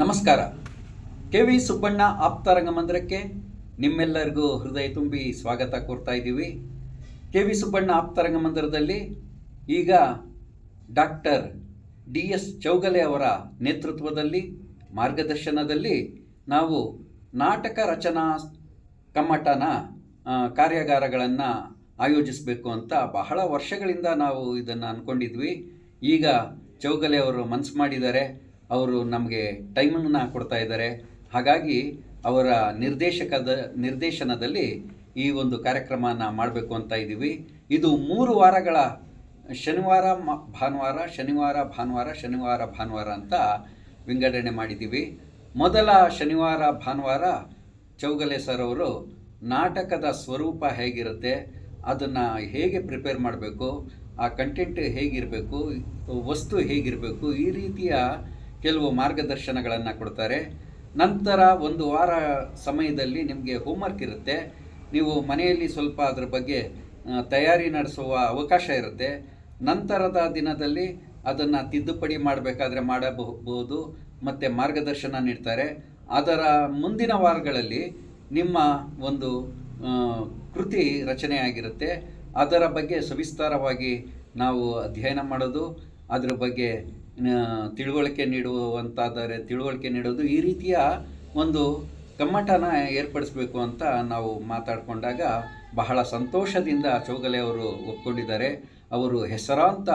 ನಮಸ್ಕಾರ. K V Subbanna ಆಪ್ತ ರಂಗಮಂದಿರಕ್ಕೆ ನಿಮ್ಮೆಲ್ಲರಿಗೂ ಹೃದಯ ತುಂಬಿ ಸ್ವಾಗತ ಕೋರ್ತಾ ಇದ್ದೀವಿ. ಕೆ ವಿ ಸುಬ್ಬಣ್ಣ ಆಪ್ತ ರಂಗಮಂದಿರದಲ್ಲಿ ಈಗ ಡಾಕ್ಟರ್ ಡಿ ಎಸ್ ಚೌಗಲೆ ಅವರ ನೇತೃತ್ವದಲ್ಲಿ, ಮಾರ್ಗದರ್ಶನದಲ್ಲಿ ನಾವು ನಾಟಕ ರಚನಾ ಕಮ್ಮಟನ ಕಾರ್ಯಾಗಾರಗಳನ್ನು ಆಯೋಜಿಸಬೇಕು ಅಂತ ಬಹಳ ವರ್ಷಗಳಿಂದ ನಾವು ಇದನ್ನು ಅಂದ್ಕೊಂಡಿದ್ವಿ ಈಗ ಚೌಗಲೆ ಅವರು ಮನಸ್ಸು ಮಾಡಿದ್ದಾರೆ. ಅವರು ನಮಗೆ ಟೈಮನ್ನು ಕೊಡ್ತಾ ಇದ್ದಾರೆ. ಹಾಗಾಗಿ ಅವರ ನಿರ್ದೇಶಕದ, ನಿರ್ದೇಶನದಲ್ಲಿ ಈ ಒಂದು ಕಾರ್ಯಕ್ರಮನ ಮಾಡಬೇಕು ಅಂತ ಇದ್ದೀವಿ. ಇದು ಮೂರು ವಾರಗಳ ಶನಿವಾರ ಭಾನುವಾರ ಶನಿವಾರ ಭಾನುವಾರ ಶನಿವಾರ, ಭಾನುವಾರ ಅಂತ ವಿಂಗಡಣೆ ಮಾಡಿದ್ದೀವಿ. ಮೊದಲ ಶನಿವಾರ, ಭಾನುವಾರ ಚೌಗಲೆ ಸರ್ ಅವರು ನಾಟಕದ ಸ್ವರೂಪ ಹೇಗಿರುತ್ತೆ, ಅದನ್ನು ಹೇಗೆ ಪ್ರಿಪೇರ್ ಮಾಡಬೇಕು, ಆ ಕಂಟೆಂಟ್ ಹೇಗಿರಬೇಕು, ವಸ್ತು ಹೇಗಿರಬೇಕು, ಈ ರೀತಿಯ ಕೆಲವು ಮಾರ್ಗದರ್ಶನಗಳನ್ನು ಕೊಡ್ತಾರೆ. ನಂತರ ಒಂದು ವಾರ ಸಮಯದಲ್ಲಿ ನಿಮಗೆ ಹೋಮ್ವರ್ಕ್ ಇರುತ್ತೆ. ನೀವು ಮನೆಯಲ್ಲಿ ಸ್ವಲ್ಪ ಅದ್ರ ಬಗ್ಗೆ ತಯಾರಿ ನಡೆಸುವ ಅವಕಾಶ ಇರುತ್ತೆ. ನಂತರದ ದಿನದಲ್ಲಿ ಅದನ್ನು ತಿದ್ದುಪಡಿ ಮಾಡಬೇಕಾದ್ರೆ ಮಾಡಬಹುದು, ಮತ್ತು ಮಾರ್ಗದರ್ಶನ ನೀಡ್ತಾರೆ. ಅದರ ಮುಂದಿನ ವಾರಗಳಲ್ಲಿ ನಿಮ್ಮ ಒಂದು ಕೃತಿ ರಚನೆಯಾಗಿರುತ್ತೆ ಅದರ ಬಗ್ಗೆ ಸವಿಸ್ತಾರವಾಗಿ ನಾವು ಅಧ್ಯಯನ ಮಾಡೋದು, ಅದರ ಬಗ್ಗೆ ತಿಳುವಳಿಕೆ ನೀಡುವಂತಾದರೆ ತಿಳುವಳಿಕೆ ನೀಡೋದು ಈ ರೀತಿಯ ಒಂದು ಕಮ್ಮಟನ ಏರ್ಪಡಿಸಬೇಕು ಅಂತ ನಾವು ಮಾತಾಡಿಕೊಂಡಾಗ ಬಹಳ ಸಂತೋಷದಿಂದ ಚೌಗಲೆ ಅವರು ಒಪ್ಕೊಂಡಿದ್ದಾರೆ. ಅವರು ಹೆಸರಾಂತ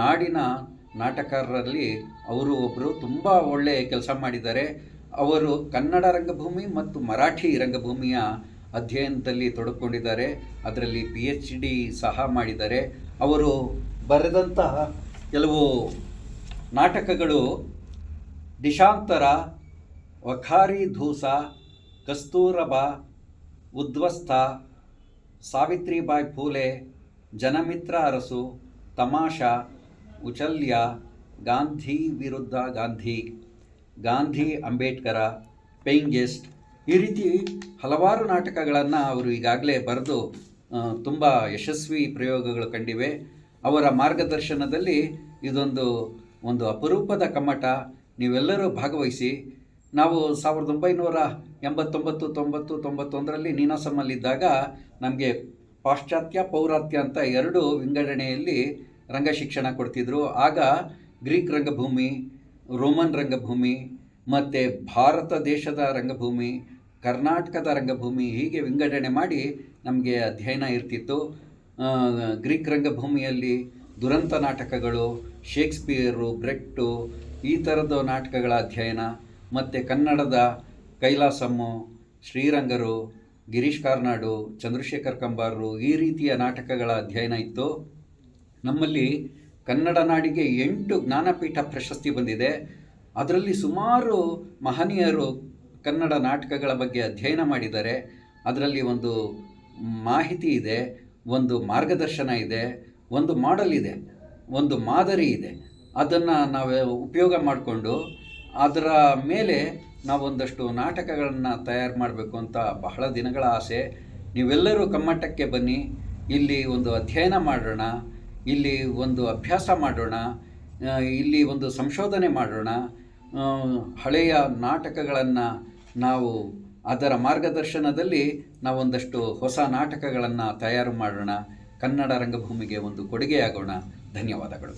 ನಾಡಿನ ನಾಟಕಾರರಲ್ಲಿ ಅವರು ಒಬ್ಬರು ತುಂಬ ಒಳ್ಳೆಯ ಕೆಲಸ ಮಾಡಿದ್ದಾರೆ. ಅವರು ಕನ್ನಡ ರಂಗಭೂಮಿ ಮತ್ತು ಮರಾಠಿ ರಂಗಭೂಮಿಯ ಅಧ್ಯಯನದಲ್ಲಿ ತೊಡಕೊಂಡಿದ್ದಾರೆ. ಅದರಲ್ಲಿ ಪಿ ಎಚ್ ಡಿ ಸಹ ಮಾಡಿದ್ದಾರೆ. ಅವರು ಬರೆದಂತಹ ಕೆಲವು ನಾಟಕಗಳು ದಿಶಾಂತರ, ವಖಾರಿ ಧೂಸ, ಕಸ್ತೂರಬಾ, ಉದ್ವಸ್ತ, ಸಾವಿತ್ರಿಬಾಯಿ ಫೂಲೆ, ಜನಮಿತ್ರ ಅರಸು, ತಮಾಷಾ, ಉಚಲ್ಯ, ಗಾಂಧಿ ವಿರುದ್ಧ ಗಾಂಧಿ ಗಾಂಧಿ ಅಂಬೇಡ್ಕರ ಪೇಯಿಂಗೆಸ್ಟ್ ಈ ರೀತಿ ಹಲವಾರು ನಾಟಕಗಳನ್ನು ಅವರು ಈಗಾಗಲೇ ಬರೆದು ತುಂಬ ಯಶಸ್ವಿ ಪ್ರಯೋಗಗಳು ಕಂಡಿವೆ. ಅವರ ಮಾರ್ಗದರ್ಶನದಲ್ಲಿ ಇದೊಂದು ಒಂದು ಅಪರೂಪದ ಕಮ್ಮಟ ನೀವೆಲ್ಲರೂ ಭಾಗವಹಿಸಿ, ನಾವು ಸಾವಿರದ ಒಂಬೈನೂರ ಎಂಬತ್ತೊಂಬತ್ತು, ತೊಂಬತ್ತು, ತೊಂಬತ್ತೊಂದರಲ್ಲಿ ನೀನಾಸಮ್ಮಲ್ಲಿದ್ದಾಗ ನಮಗೆ ಪಾಶ್ಚಾತ್ಯ ಪೌರಾತ್ಯ ಅಂತ ಎರಡು ವಿಂಗಡಣೆಯಲ್ಲಿ ರಂಗ ಶಿಕ್ಷಣ ಕೊಡ್ತಿದ್ರು. ಆಗ ಗ್ರೀಕ್ ರಂಗಭೂಮಿ, ರೋಮನ್ ರಂಗಭೂಮಿ, ಮತ್ತು ಭಾರತ ದೇಶದ ರಂಗಭೂಮಿ, ಕರ್ನಾಟಕದ ರಂಗಭೂಮಿ ಹೀಗೆ ವಿಂಗಡಣೆ ಮಾಡಿ ನಮಗೆ ಅಧ್ಯಯನ ಇರ್ತಿತ್ತು. ಗ್ರೀಕ್ ರಂಗಭೂಮಿಯಲ್ಲಿ ದುರಂತ ನಾಟಕಗಳು, ಶೇಕ್ಸ್ಪಿಯರು, ಬ್ರೆಟ್ಟು, ಈ ಥರದ ನಾಟಕಗಳ ಅಧ್ಯಯನ, ಮತ್ತು ಕನ್ನಡದ ಕೈಲಾಸಮ್ಮು, ಶ್ರೀರಂಗರು, ಗಿರೀಶ್ ಕಾರ್ನಾಡು, ಚಂದ್ರಶೇಖರ್ ಕಂಬಾರರು ಈ ರೀತಿಯ ನಾಟಕಗಳ ಅಧ್ಯಯನ ಇತ್ತು. ನಮ್ಮಲ್ಲಿ ಕನ್ನಡ ನಾಡಿಗೆ ಎಂಟು ಜ್ಞಾನಪೀಠ ಪ್ರಶಸ್ತಿ ಬಂದಿದೆ. ಅದರಲ್ಲಿ ಸುಮಾರು ಮಹನೀಯರು ಕನ್ನಡ ನಾಟಕಗಳ ಬಗ್ಗೆ ಅಧ್ಯಯನ ಮಾಡಿದ್ದಾರೆ. ಅದರಲ್ಲಿ ಒಂದು ಮಾಹಿತಿ ಇದೆ, ಒಂದು ಮಾರ್ಗದರ್ಶನ ಇದೆ ಒಂದು ಮಾಡೆಲ್ ಇದೆ, ಒಂದು ಮಾದರಿ ಇದೆ. ಅದನ್ನು ನಾವು ಉಪಯೋಗ ಮಾಡಿಕೊಂಡು ಅದರ ಮೇಲೆ ನಾವೊಂದಷ್ಟು ನಾಟಕಗಳನ್ನು ತಯಾರು ಮಾಡಬೇಕು ಅಂತ ಬಹಳ ದಿನಗಳ ಆಸೆ. ನೀವೆಲ್ಲರೂ ಕಮ್ಮಟಕ್ಕೆ ಬನ್ನಿ, ಇಲ್ಲಿ ಒಂದು ಅಧ್ಯಯನ ಮಾಡೋಣ, ಇಲ್ಲಿ ಒಂದು ಅಭ್ಯಾಸ ಮಾಡೋಣ ಇಲ್ಲಿ ಒಂದು ಸಂಶೋಧನೆ ಮಾಡೋಣ. ಹಳೆಯ ನಾಟಕಗಳನ್ನು ನಾವು ಅದರ ಮಾರ್ಗದರ್ಶನದಲ್ಲಿ ನಾವೊಂದಷ್ಟು ಹೊಸ ನಾಟಕಗಳನ್ನು ತಯಾರು ಮಾಡೋಣ. ಕನ್ನಡ ರಂಗಭೂಮಿಗೆ ಒಂದು ಕೊಡುಗೆಯಾಗೋಣ. ಧನ್ಯವಾದಗಳು.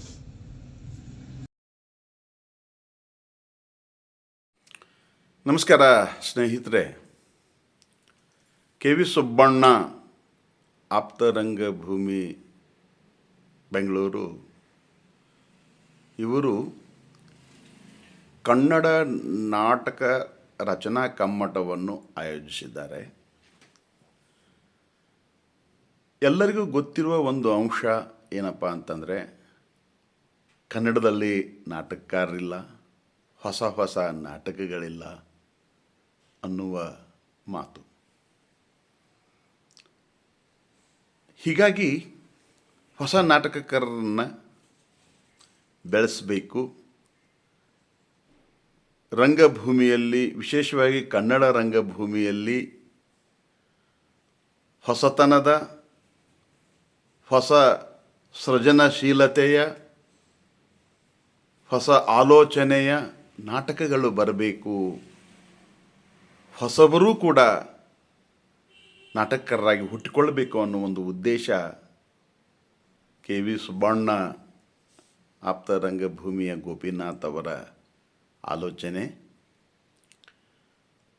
ನಮಸ್ಕಾರ ಸ್ನೇಹಿತರೆ. ಕೆ ವಿ ಸುಬ್ಬಣ್ಣ ಆಪ್ತ ರಂಗಭೂಮಿ, ಬೆಂಗಳೂರು. ಇವರು ಕನ್ನಡ ನಾಟಕ ರಚನಾ ಕಮ್ಮಟವನ್ನು ಆಯೋಜಿಸಿದ್ದಾರೆ. ಎಲ್ಲರಿಗೂ ಗೊತ್ತಿರುವ ಒಂದು ಅಂಶ ಏನಪ್ಪ ಅಂತಂದರೆ, ಕನ್ನಡದಲ್ಲಿ ನಾಟಕಕಾರರಿಲ್ಲ, ಹೊಸ ಹೊಸ ನಾಟಕಗಳಿಲ್ಲ ಅನ್ನುವ ಮಾತು. ಹೀಗಾಗಿ ಹೊಸ ನಾಟಕಕಾರರನ್ನು ಬೆಳೆಸಬೇಕು. ರಂಗಭೂಮಿಯಲ್ಲಿ, ವಿಶೇಷವಾಗಿ ಕನ್ನಡ ರಂಗಭೂಮಿಯಲ್ಲಿ ಹೊಸತನದ ಹೊಸ ಸೃಜನಶೀಲತೆಯ, ಹೊಸ ಆಲೋಚನೆಯ ನಾಟಕಗಳು ಬರಬೇಕು. ಹೊಸಬರೂ ಕೂಡ ನಾಟಕಕಾರರಾಗಿ ಹುಟ್ಟಿಕೊಳ್ಳಬೇಕು ಅನ್ನೋ ಒಂದು ಉದ್ದೇಶ ಕೆ ವಿ ಸುಬ್ಬಣ್ಣ ಆಪ್ತ ರಂಗಭೂಮಿಯ ಗೋಪಿನಾಥ್ ಅವರ ಆಲೋಚನೆ.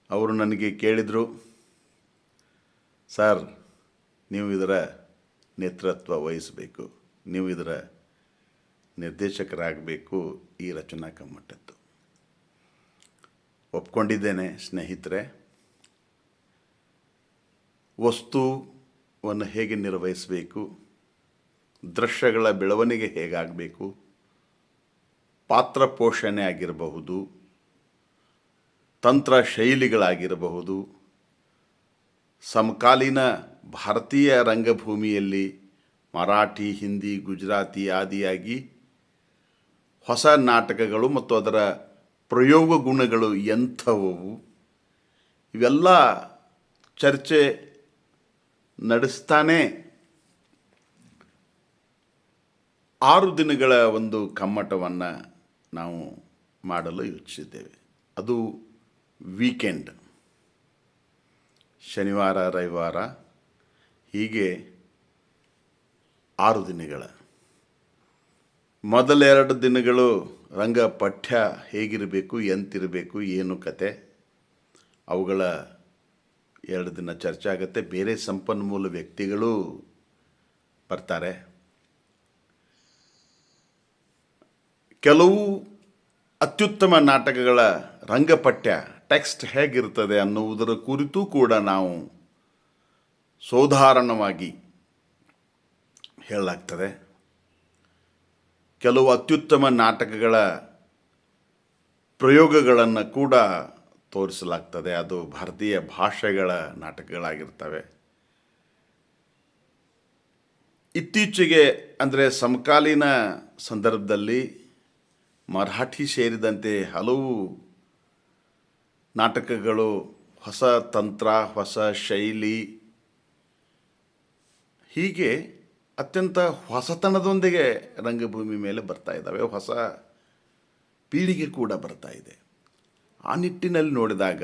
ಅವರು ನನಗೆ ಕೇಳಿದರು, ಸರ್, ನೀವು ಇದರ ನೇತೃತ್ವ ವಹಿಸಬೇಕು. ನೀವು ಇದರ ನಿರ್ದೇಶಕರಾಗಬೇಕು ಈ ರಚನಾ ಕಮ್ಮಟ್ಟದ್ದು ಒಪ್ಕೊಂಡಿದ್ದೇನೆ ಸ್ನೇಹಿತರೆ. ವಸ್ತುವನ್ನು ಹೇಗೆ ನಿರ್ವಹಿಸಬೇಕು? ದೃಶ್ಯಗಳ ಬೆಳವಣಿಗೆ ಹೇಗಾಗಬೇಕು? ಪಾತ್ರ ಪೋಷಣೆ ಆಗಿರಬಹುದು. ತಂತ್ರ ಶೈಲಿಗಳಾಗಿರಬಹುದು ಸಮಕಾಲೀನ ಭಾರತೀಯ ರಂಗಭೂಮಿಯಲ್ಲಿ ಮರಾಠಿ, ಹಿಂದಿ, ಗುಜರಾತಿ ಆದಿಯಾಗಿ ಹೊಸ ನಾಟಕಗಳು ಮತ್ತು ಅದರ ಪ್ರಯೋಗ ಗುಣಗಳು ಎಂಥವು ಇವೆಲ್ಲ ಚರ್ಚೆ ನಡೆಸ್ತಾನೆ ಆರು ದಿನಗಳ ಒಂದು ಕಮ್ಮಟವನ್ನು ನಾವು ಮಾಡಲು ಯೋಚಿಸಿದ್ದೇವೆ. ಅದು ವೀಕೆಂಡ್, ಶನಿವಾರ, ರವಿವಾರ. ಹೀಗೆ ಆರು ದಿನಗಳ. ಮೊದಲೆರಡು ದಿನಗಳು ರಂಗ ಪಠ್ಯ ಹೇಗಿರಬೇಕು, ಎಂತಿರಬೇಕು, ಏನು ಕತೆ, ಅವುಗಳ ಎರಡು ದಿನ ಚರ್ಚೆ ಆಗುತ್ತೆ. ಬೇರೆ ಸಂಪನ್ಮೂಲ ವ್ಯಕ್ತಿಗಳು ಬರ್ತಾರೆ. ಕೆಲವು ಅತ್ಯುತ್ತಮ ನಾಟಕಗಳ ರಂಗಪಠ್ಯ ಟೆಕ್ಸ್ಟ್ ಹೇಗಿರ್ತದೆ ಅನ್ನುವುದರ ಕುರಿತು ಕೂಡ ನಾವು ಸೋದಾಹರಣವಾಗಿ ಹೇಳಲಾಗ್ತದೆ. ಕೆಲವು ಅತ್ಯುತ್ತಮ ನಾಟಕಗಳ ಪ್ರಯೋಗಗಳನ್ನು ಕೂಡ ತೋರಿಸಲಾಗ್ತದೆ. ಅದು ಭಾರತೀಯ ಭಾಷೆಗಳ ನಾಟಕಗಳಾಗಿರ್ತವೆ. ಇತ್ತೀಚೆಗೆ ಅಂದರೆ ಸಮಕಾಲೀನ ಸಂದರ್ಭದಲ್ಲಿ ಮರಾಠಿ ಸೇರಿದಂತೆ ಹಲವು ನಾಟಕಗಳು ಹೊಸ ತಂತ್ರ, ಹೊಸ ಶೈಲಿ ಹೀಗೆ ಅತ್ಯಂತ ಹೊಸತನದೊಂದಿಗೆ ರಂಗಭೂಮಿ ಮೇಲೆ ಬರ್ತಾ ಇದ್ದಾವೆ. ಹೊಸ ಪೀಳಿಗೆ ಕೂಡ ಬರ್ತಾ ಇದೆ. ಆ ನಿಟ್ಟಿನಲ್ಲಿ ನೋಡಿದಾಗ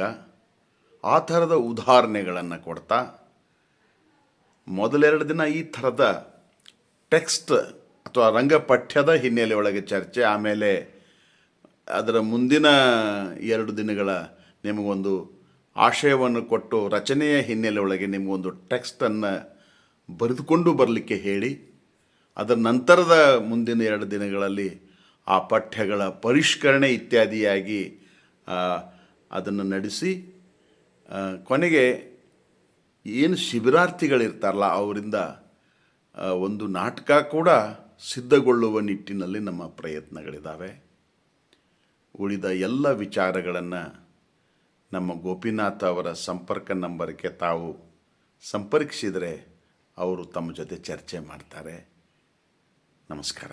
ಆ ಥರದ ಉದಾಹರಣೆಗಳನ್ನು ಕೊಡ್ತಾ ಮೊದಲೆರಡು ದಿನ ಈ ಥರದ ಟೆಕ್ಸ್ಟ್ ಅಥವಾ ರಂಗಪಠ್ಯದ ಹಿನ್ನೆಲೆ ಒಳಗೆ ಚರ್ಚೆ, ಆಮೇಲೆ ಅದರ ಮುಂದಿನ ಎರಡು ದಿನಗಳ ನಿಮಗೊಂದು ಆಶಯವನ್ನು ಕೊಟ್ಟು ರಚನೆಯ ಹಿನ್ನೆಲೆ ಒಳಗೆ ನಿಮಗೊಂದು ಟೆಕ್ಸ್ಟನ್ನು ಬರೆದುಕೊಂಡು ಬರಲಿಕ್ಕೆ ಹೇಳಿ, ಅದರ ನಂತರದ ಮುಂದಿನ ಎರಡು ದಿನಗಳಲ್ಲಿ ಆ ಪಠ್ಯಗಳ ಪರಿಷ್ಕರಣೆ ಇತ್ಯಾದಿಯಾಗಿ ಅದನ್ನು ನಡೆಸಿ ಕೊನೆಗೆ ಏನು ಶಿಬಿರಾರ್ಥಿಗಳಿರ್ತಾರಲ್ಲ ಅವರಿಂದ ಒಂದು ನಾಟಕ ಕೂಡ ಸಿದ್ಧಗೊಳ್ಳುವ ನಿಟ್ಟಿನಲ್ಲಿ ನಮ್ಮ ಪ್ರಯತ್ನಗಳಿದ್ದಾವೆ. ಉಳಿದ ಎಲ್ಲ ವಿಚಾರಗಳನ್ನು ನಮ್ಮ ಗೋಪಿನಾಥ್ ಅವರ ಸಂಪರ್ಕ ನಂಬರ್ಗೆ ತಾವು ಸಂಪರ್ಕಿಸಿದರೆ ಅವರು ತಮ್ಮ ಜೊತೆ ಚರ್ಚೆ ಮಾಡ್ತಾರೆ. ನಮಸ್ಕಾರ.